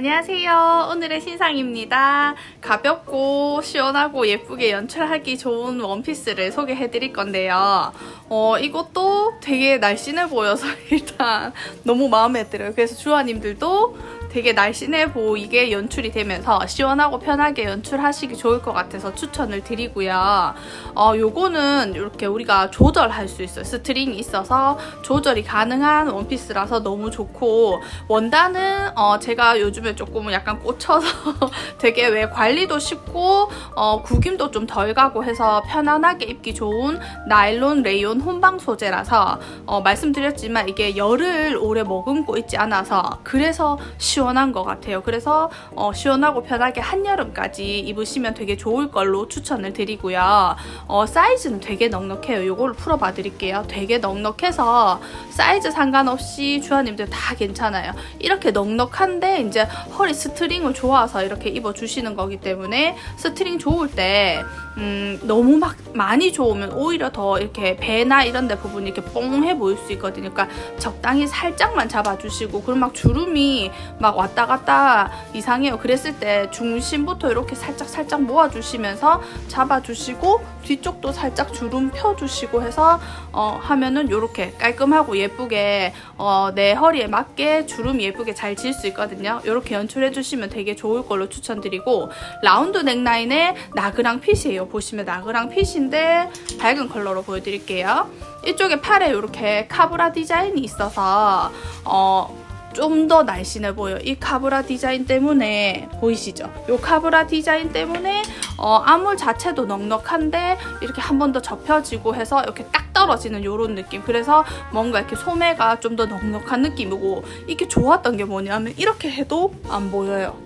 안녕하세요. 오늘의 신상입니다. 가볍고 시원하고 예쁘게 연출하기 좋은 원피스를 소개해 드릴 건데요. 어, 이것도 되게 날씬해 보여서 일단 너무 마음에 들어요. 그래서 주아님들도 되게 날씬해 보이게 연출이 되면서 시원하고 편하게 연출하시기 좋을 것 같아서 추천을 드리고요. 어, 요거는 이렇게 우리가 조절할 수 있어요. 스트링이 있어서 조절이 가능한 원피스라서 너무 좋고 원단은 어, 제가 요즘에 조금 약간 꽂혀서 되게 왜 관리도 쉽고 어, 구김도 좀 덜 가고 해서 편안하게 입기 좋은 나일론 레이온 혼방 소재라서 어, 말씀드렸지만 이게 열을 오래 머금고 있지 않아서 그래서 시원한 것 같아요. 그래서 어, 시원하고 편하게 한여름까지 입으시면 되게 좋을 걸로 추천을 드리고요. 어, 사이즈는 되게 넉넉해요. 요거를 풀어봐 드릴게요. 되게 넉넉해서 사이즈 상관없이 주아님들 다 괜찮아요. 이렇게 넉넉한데 이제 허리 스트링을 좋아서 이렇게 입어주시는 거기 때문에 스트링 좋을 때 음, 너무 막 많이 좋으면 오히려 더 이렇게 배나 이런 데 부분이 이렇게 뽕해 보일 수 있거든요. 그러니까 적당히 살짝만 잡아주시고 그럼 막 주름이 막 왔다 갔다 이상해요. 그랬을 때 중심부터 이렇게 살짝 살짝 모아주시면서 잡아주시고 뒤쪽도 살짝 주름 펴주시고 해서 어, 하면은 이렇게 깔끔하고 예쁘게 어, 내 허리에 맞게 주름 예쁘게 잘 질 수 있거든요. 이렇게 연출해주시면 되게 좋을 걸로 추천드리고 라운드 넥라인에 나그랑 핏이에요. 보시면 나그랑 핏인데 밝은 컬러로 보여드릴게요. 이쪽에 팔에 이렇게 카브라 디자인이 있어서 어, 좀 더 날씬해 보여. 이 카브라 디자인 때문에 보이시죠? 이 카브라 디자인 때문에 어, 암홀 자체도 넉넉한데 이렇게 한 번 더 접혀지고 해서 이렇게 딱 떨어지는 이런 느낌. 그래서 뭔가 이렇게 소매가 좀 더 넉넉한 느낌이고 이게 좋았던 게 뭐냐면 이렇게 해도 안 보여요.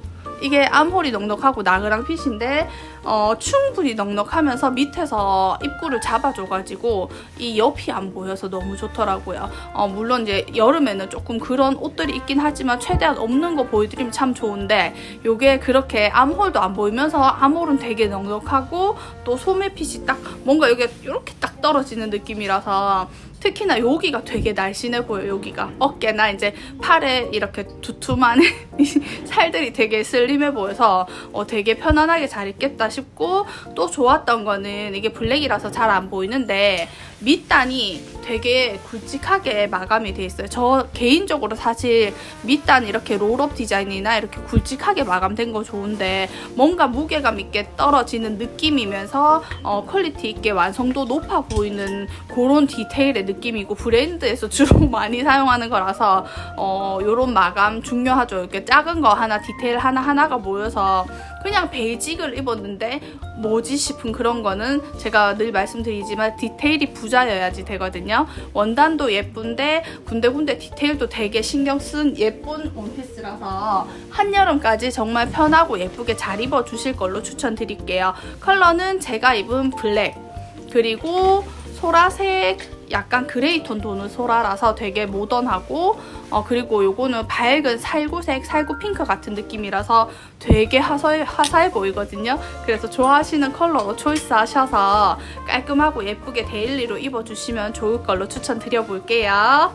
이게 암홀이 넉넉하고 나그랑 핏인데 어, 충분히 넉넉하면서 밑에서 입구를 잡아줘가지고 이 옆이 안 보여서 너무 좋더라고요. 어, 물론 이제 여름에는 조금 그런 옷들이 있긴 하지만 최대한 없는 거 보여드리면 참 좋은데 이게 그렇게 암홀도 안 보이면서 암홀은 되게 넉넉하고 또 소매 핏이 딱 뭔가 이게 이렇게 딱 떨어지는 느낌이라서 특히나 여기가 되게 날씬해 보여 요 여기가 어깨나 이제 팔에 이렇게 두툼한 이 살들이 되게 슬림해 보여서 어, 되게 편안하게 잘 입겠다 싶고 또 좋았던 거는 이게 블랙이라서 잘 안 보이는데 밑단이 되게 굵직하게 마감이 돼 있어요. 저 개인적으로 사실 밑단 이렇게 롤업 디자인이나 이렇게 굵직하게 마감된 거 좋은데 뭔가 무게감 있게 떨어지는 느낌이면서 어, 퀄리티 있게 완성도 높아 보이는 그런 디테일의 느낌이고 브랜드에서 주로 많이 사용하는 거라서 어, 요런 마감 중요하죠. 이렇게 작은 거 하나 디테일 하나 하나가 모여서 그냥 베이직을 입었는데 뭐지 싶은 그런 거는 제가 늘 말씀드리지만 디테일이 부자여야지 되거든요. 원단도 예쁜데 군데군데 디테일도 되게 신경 쓴 예쁜 원피스라서 한여름까지 정말 편하고 예쁘게 잘 입어 주실 걸로 추천드릴게요. 컬러는 제가 입은 블랙 그리고 소라색 약간 그레이 톤 도는 소라라서 되게 모던하고 어 그리고 요거는 밝은 살구색 살구 핑크 같은 느낌이라서 되게 화사해, 화사해 보이거든요. 그래서 좋아하시는 컬러로 초이스 하셔서 깔끔하고 예쁘게 데일리로 입어주시면 좋을 걸로 추천드려 볼게요